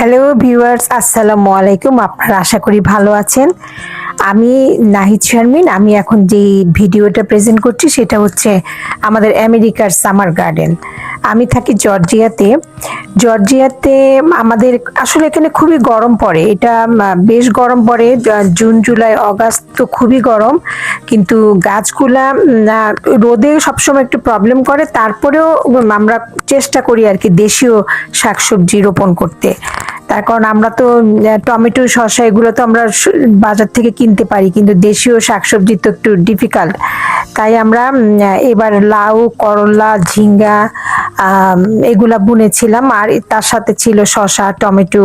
Hello viewers, আসসালামু আলাইকুম। আপনারা আশা করি ভালো আছেন। আমি নাহিদ শারমিন। আমি এখন যে ভিডিওটা প্রেজেন্ট করছি, সেটা হচ্ছে আমাদের আমেরিকার সামার গার্ডেন। আমি থাকি জর্জিয়াতে। জর্জিয়াতে আমাদের আসলে এখানে খুবই গরম পড়ে। এটা বেশ গরম পড়ে। জুন, জুলাই, অগাস্ট তো খুবই গরম। কিন্তু গাছগুলা রোদে সবসময় একটু প্রবলেম করে। তারপরেও আমরা চেষ্টা করি আর কি দেশীয় শাকসবজি রোপণ করতে। তার কারণ আমরা তো টমেটো, শসা এগুলো তো আমরা বাজার থেকে কিনতে পারি, কিন্তু দেশীয় শাকসবজি তো একটু ডিফিকাল্ট তাই আমরা এবার লাউ, করলা, ঝিঙ্গা এগুলা বুনেছিলাম আর তার সাথে ছিল শশা টমেটো,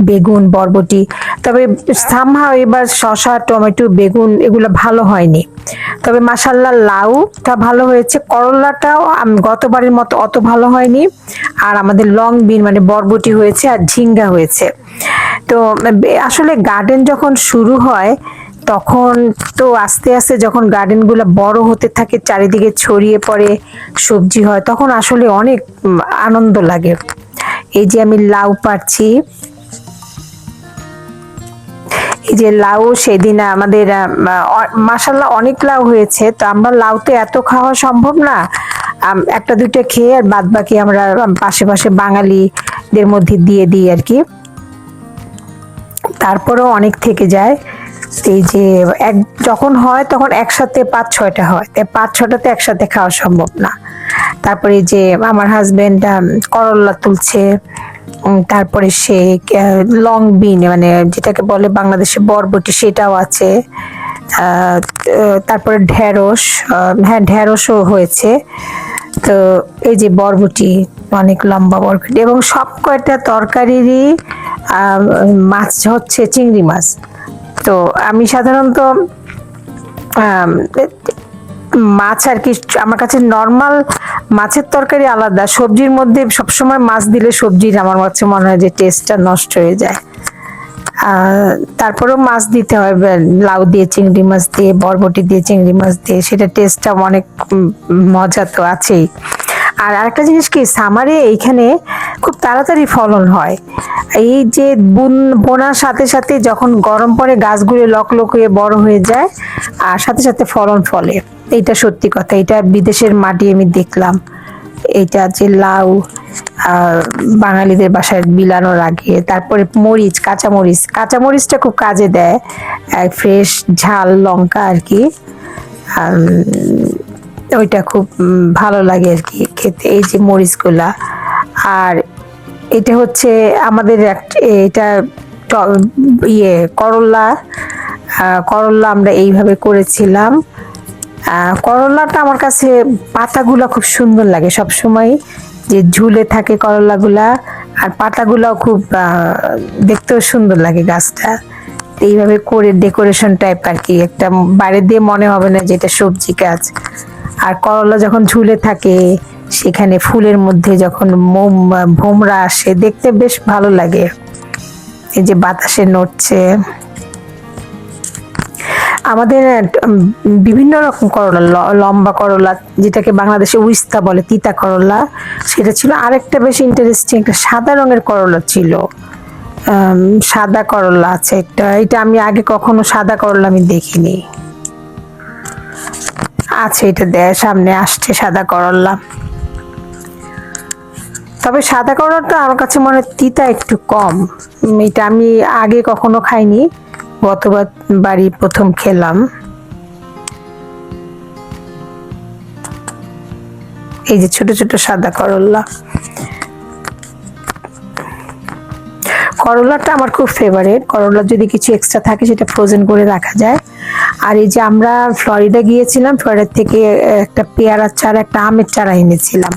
বেগুন, বরবটি। তবে সামহাও এবার শশা টমেটো, বেগুন এগুলো ভালো হয়নি। তবে মাসাল্লাহ লাউটা ভালো হয়েছে। করলাটাও গতবারের মতো অত ভালো হয়নি। আর আমাদের লং বিন মানে বরবটি হয়েছে আর ঝিঙ্গা হয়েছে। তো, আসলে গার্ডেন যখন শুরু হয় তখন তো আস্তে আস্তে যখন গার্ডেনগুলো বড় হতে থাকে, চারিদিকে ছড়িয়ে পড়ে, সবজি হয়, তখন আসলে অনেক আনন্দ লাগে। এই যে আমি লাউ পাচ্ছি এই যে লাউ সেদিন আমাদের মাসাল্লাহ অনেক লাউ হয়েছে, তো আমরা লাউ তো এত খাওয়া সম্ভব না। একটা দুইটা খেয়ে আর বাদ বাকি আমরা পাশে পাশে বাঙালিদের মধ্যে দিয়ে দিই আর কি। তারপরেও অনেক থেকে যায়। এই যে এক, যখন হয় তখন একসাথে পাঁচ, ছয়টা হয়। তাই পাঁচ ছটাতে একসাথে খাওয়া সম্ভব না। তারপরে যে আমার হাজবেন্ড করল্লা তুলছে তারপরে সে লং বিন মানে যেটাকে বলে বাংলাদেশে বরবটি, সেটাও আছে। তারপরে ঢেঁড়স হ্যাঁ ঢেঁড়সও হয়েছে। তো এই যে বরবটি, অনেক লম্বা বরবটি, এবং সব কয়টা তরকারিরই মাছ হচ্ছে চিংড়ি মাছ। তো আমি সাধারণত মাছ আর কি, আমার কাছে নর্মাল মাছের তরকারি আলাদা। সবজির মধ্যে সবসময় মাছ দিলে সবজির আমার কাছে মনে হয় যে টেস্টটা নষ্ট হয়ে যায়। তারপরেও মাছ দিতে হয় লাউ দিয়ে, চিংড়ি মাছ দিয়ে, বরবটি দিয়ে, চিংড়ি মাছ দিয়ে, সেটা টেস্টটা অনেক মজা তো আছেই। আর আরেকটা জিনিস কি সামারে এইখানে খুব তাড়াতাড়ি ফলন হয়। এই যে বুন, বোনার সাথে সাথে যখন গরম পরে গাছগুলো লক লক হয়ে বড় হয়ে যায়, আর সাথে সাথে ফলন ফলে। এইটা সত্যি কথা, এটা বিদেশের মাটি আমি দেখলাম। এটা যে লাউ বাঙালিদের বাসায় বিলানোর আগে, তারপরে মরিচ, কাঁচা মরিচ। কাঁচা মরিচটা খুব কাজে দেয়। ফ্রেশ ঝাল লঙ্কা আর কি। ওইটা খুব ভালো লাগে আর কি। খেতে, এই যে মরিচগুলা। আর এটা হচ্ছে আমাদের এটা ইয়ে করলা। করলা আমরা এইভাবে করেছিলাম। করলাটা আমার কাছে পাতাগুলো খুব সুন্দর লাগে সব সময় যে ঝুলে থাকে করলাগুলা। আর পাতাগুলাও খুব দেখতেও সুন্দর লাগে গাছটা। এইভাবে করে ডেকোরেশন টাইপ আর কি। একটা বাইরে দিয়ে মনে হবে না যে এটা সবজি গাছ। আর করলা যখন ঝুলে থাকে সেখানে ফুলের মধ্যে যখন মোম, ভোমরা আসে, দেখতে বেশ ভালো লাগে। এই যে বাতাসে নড়ছে। আমাদের বিভিন্ন রকম করলা লম্বা করলা, যেটাকে বাংলাদেশে উইস্তা বলে, তিতা করলা, সেটা ছিল আরেকটা বেশ ইন্টারেস্টিং একটা সাদা রঙের করলা ছিল। সাদা করলা আছে একটা। এটা আমি আগে কখনো সাদা করলা আমি দেখিনি। আছে এটা দেয়, সামনে আসছে সাদা করলা। তবে সাদা করলাটা আমার কাছে মনে হয় তিতা একটু কম। এটা আমি আগে কখনো খাইনি। গতবার বাড়ি প্রথম খেলাম। এই যে ছোট ছোট সাদা করলা। করলাটা আমার খুব ফেভারেট করলা যদি কিছু এক্সট্রা থাকে সেটা ফ্রোজেন করে রাখা যায়। আর এই যে আমরা ফ্লোরিডা গিয়েছিলাম ফ্লোরিডা থেকে একটা পেয়ারার চারা, একটা আমের চারা এনেছিলাম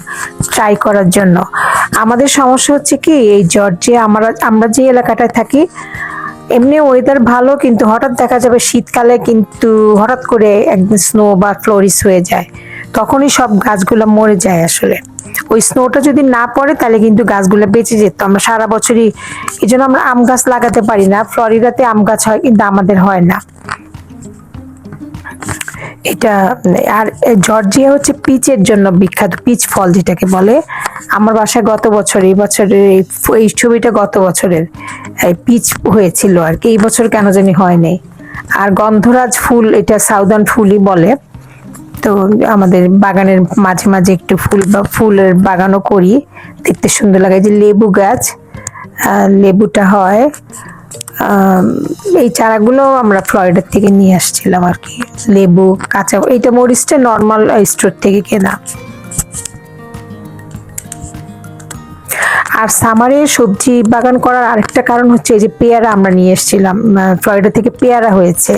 ট্রাই করার জন্য। আমাদের সমস্যা হচ্ছে কি, এই জর্জিয়া আমরা আমরা যে এলাকাটায় থাকি, এমনি ওয়েদার ভালো, কিন্তু হঠাৎ দেখা যাবে শীতকালে কিন্তু হঠাৎ করে একদিন স্নো বা ফ্লোরিস হয়ে যায়। তখনই সব গাছগুলো মরে যায় আসলে। ওই স্নোটা যদি না পড়ে, তাহলে কিন্তু গাছগুলো বেঁচে যেত। আমরা সারা বছরই, এই জন্য আমরা আম গাছ লাগাতে পারি না। ফ্লোরিডাতে আম গাছ হয়, কিন্তু আমাদের হয় না। এটা, আর জর্জিয়া হচ্ছে পিচের জন্য বিখ্যাত, পিচ ফল যেটাকে বলে। আমার বাসায় গত বছর, এই বছরের, এই ছবিটা গত বছরের পিচ হয়েছিল আর কি। এই বছর কেন জানি হয়নি। আর গন্ধরাজ ফুল, এটা সাউদার্ন ফুলই বলে। তো আমাদের বাগানের মাঝে মাঝে একটু ফুল, বা ফুলের বাগানও করি। দেখতে সুন্দর লাগে। যে লেবু গাছ লেবুটা হয়। এই চারাগুলো আমরা ফ্লরিডার থেকে নিয়ে আসছিলাম আর কি। লেবু কাঁচা এইটা মরিচটা নর্মাল স্টোর থেকে কেনা। আর সামারে সবজি বাগান করার আরেকটা কারণ হচ্ছে এই যে পেয়ারা আমরা নিয়ে এসেছিলাম ফ্লরিডা থেকে পেয়ারা হয়েছে।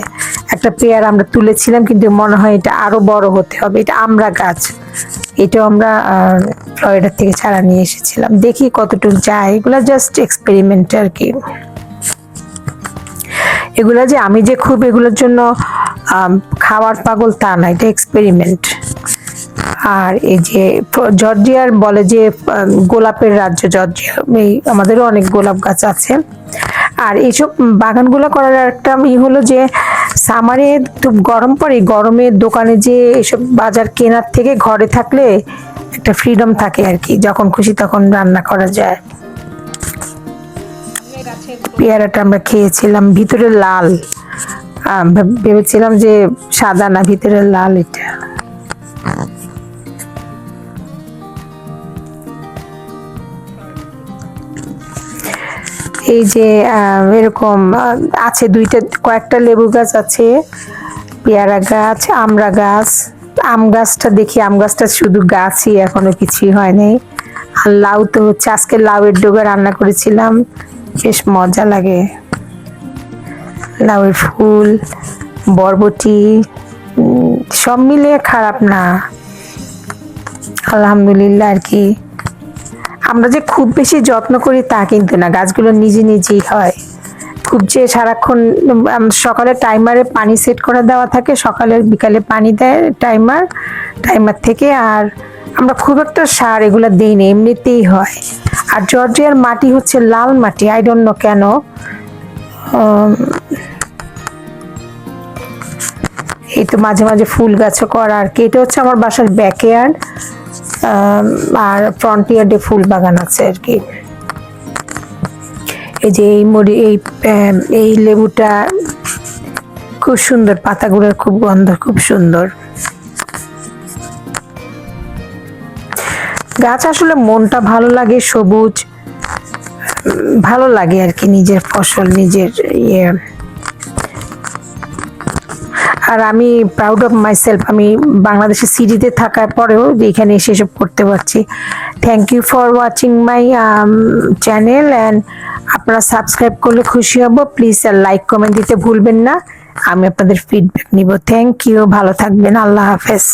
একটা পেয়ারা আমরা তুলেছিলাম কিন্তু মনে হয় এটা আরও বড় হতে হবে। এটা আমরা গাছ এটাও আমরা আহ, থেকে চারা নিয়ে এসেছিলাম। দেখি কতটুকু যায় এগুলো জাস্ট এক্সপেরিমেন্ট আর কি। এগুলা যে আমি যে খুব এগুলোর জন্য খাওয়ার পাগল তা না, এটা এক্সপেরিমেন্ট আর এই যে জর্জিয়ার বলে যে গোলাপের রাজ্য জর্জিয়া, এই আমাদেরও অনেক গোলাপ গাছ আছে। আর এইসব বাগানগুলো করার একটা ই হলো যে সামারে তো গরম পড়ে, গরমে দোকানে যে এসব বাজার কেনার থেকে ঘরে থাকলে একটা ফ্রিডম থাকে আর কি, যখন খুশি তখন রান্না করা যায়। পেয়ারাটা আমরা খেয়েছিলাম, ভিতরে লাল। ভেবেছিলাম যে সাদা না, ভিতরে লাল এটা। এই যে এরকম আছে দুইটা, কয়েকটা লেবু গাছ আছে, পেয়ারা গাছ, আমড়া গাছ। আম গাছটা দেখি, আম গাছটা শুধু গাছই এখনও কিছুই হয় নাই আর লাউ তো হচ্ছে, আজকে লাউয়ের ডোগা রান্না করেছিলাম। বেশ মজা লাগে। লাউয়ের ফুল, বরবটি সব মিলিয়ে খারাপ না। আলহামদুলিল্লাহ আর কি। আমরা যে খুব বেশি যত্ন করি তা কিন্তু না, গাছগুলো নিজে নিজেই হয়। খুব যে সারাক্ষণ সকালে টাইমারে পানি সেট করে দেওয়া থাকে, সকালে বিকালে পানি দেয়, টাইমার টাইমার থেকে, আর আমরা খুব একটা সার এগুলো দিই না এমনিতেই হয়। আর জর্জিয়ার মাটি হচ্ছে লাল মাটি আই ডোন্ট নো কেন। এই তো মাঝে মাঝে ফুল গাছও করা আর কি, এটা হচ্ছে আমার বাসার ব্যাকয়ার্ড আর ফ্রন্ট ইয়ার্ডে ফুল বাগান আছে আর কি। এই যে এই মরি এই এই লেবুটা খুব সুন্দর, পাতাগুলোর খুব গন্ধ, খুব সুন্দর। গাছ আসলে মনটা ভালো লাগে, সবুজ, ভালো লাগে আর কি নিজের ফসল, নিজের ইয়ে। আর আমি প্রাউড অফ মাই সেলফ আমি বাংলাদেশের সিটিতে থাকার পরেও এখানে এসে সব করতে পারছি। Thank you for watching my channel and আপনারা সাবস্ক্রাইব করলে খুশি হব। প্লিজ আর লাইক কমেন্ট দিতে ভুলবেন না। আমি আপনাদের ফিডব্যাক নিব। থ্যাংক ইউ ভালো থাকবেন। আল্লাহ হাফেজ।